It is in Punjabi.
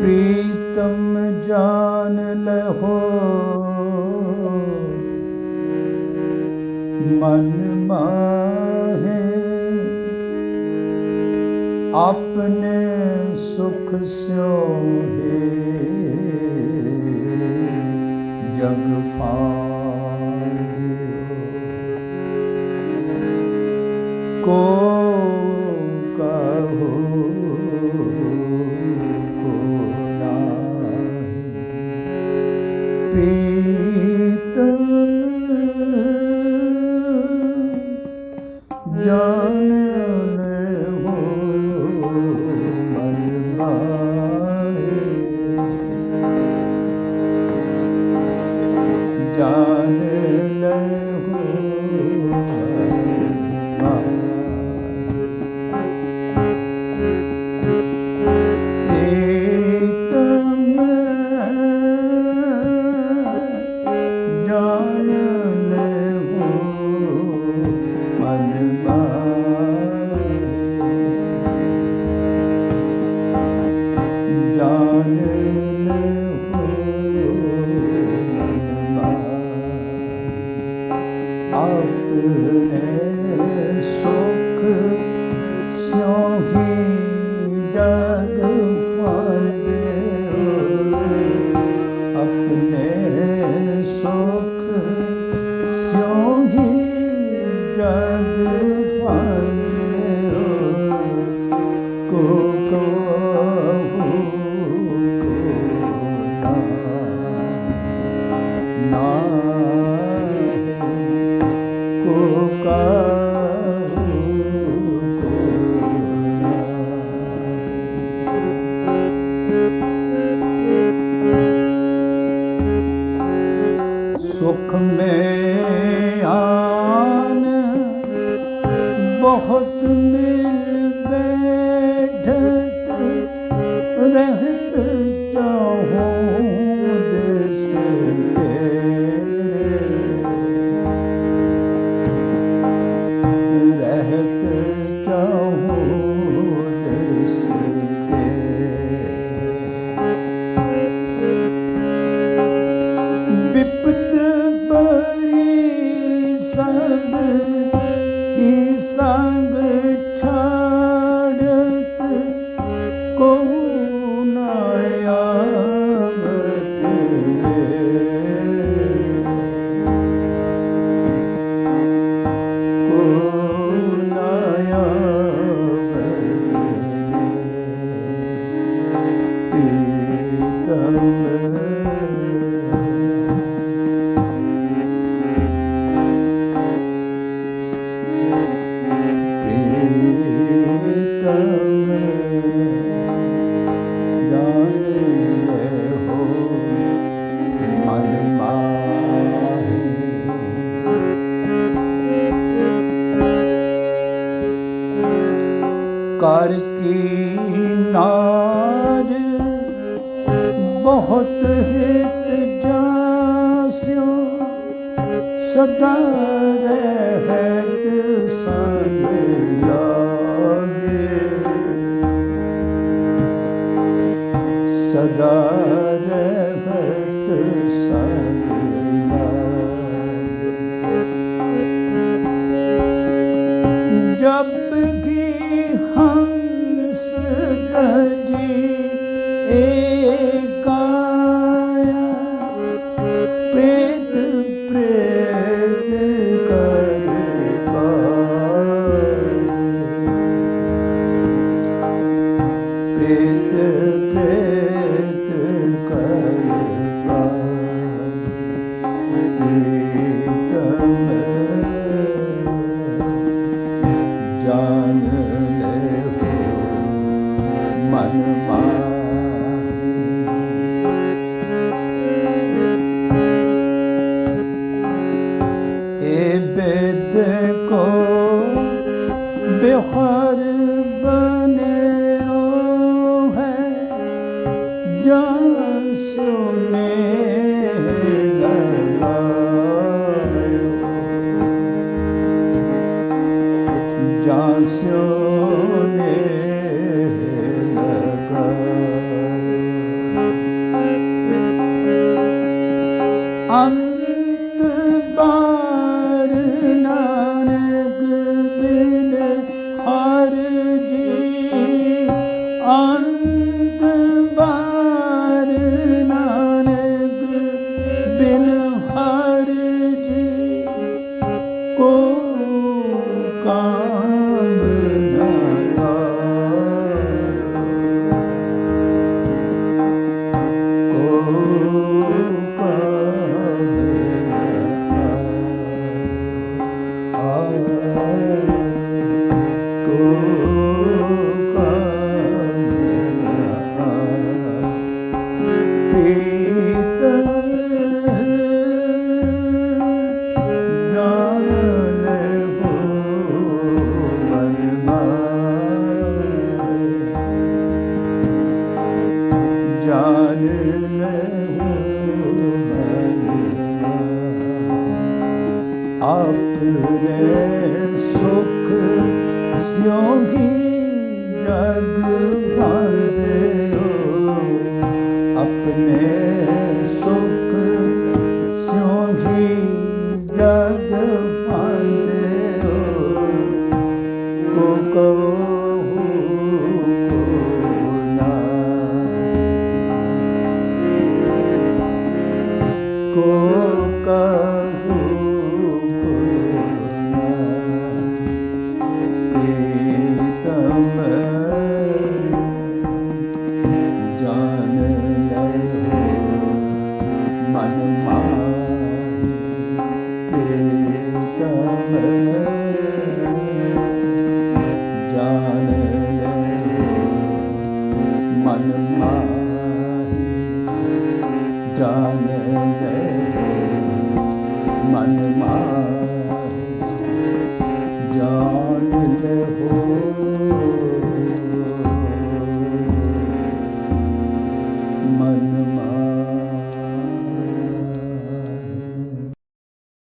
ਪ੍ਰੀਤਮ ਜਾਨ ਲਹੋ ਮਨ ਮਾਹੇ ਆਪਣੇ ਸੁਖ ਸਿਓ ਹੈ ਜਗ ਫਾਂਦਿਓ ਕੋ ਕਹੋ ਪ੍ਰੀਤਮ ਆਪਣੇ ਸੁਖ ਸਿਉ ਹੀ ਜਗ ਫਾਂਦਿਓ ਆਪਣੇ ਸੁਖ ਸਿਉ ਹੀ ਜਗ ਸੁਖ ਮੈਂ ਆਨ ਬਹੁਤ ਮਿਲ ਕਰ ਕੀ ਨਾਰ ਬਹੁਤ ਹਿਤ ਜਾਸਿਓ, ਸਦਾ ਰਹਿਤ ਸੰਗ ਲਾਗੇ। ਸਦਾ ਰਹਿਤ ਸੰਗ ਲਾਗੇ। ਜਬ ਕੀ hungry, बेद को बेहर बने ओ है जासो जासो ने लगा ਆਪਣੇ ਸੁਖ ਸਿਉਂਗੀ ਜਗ ਭਾਂਦੇ ਹੋ ਆਪਣੇ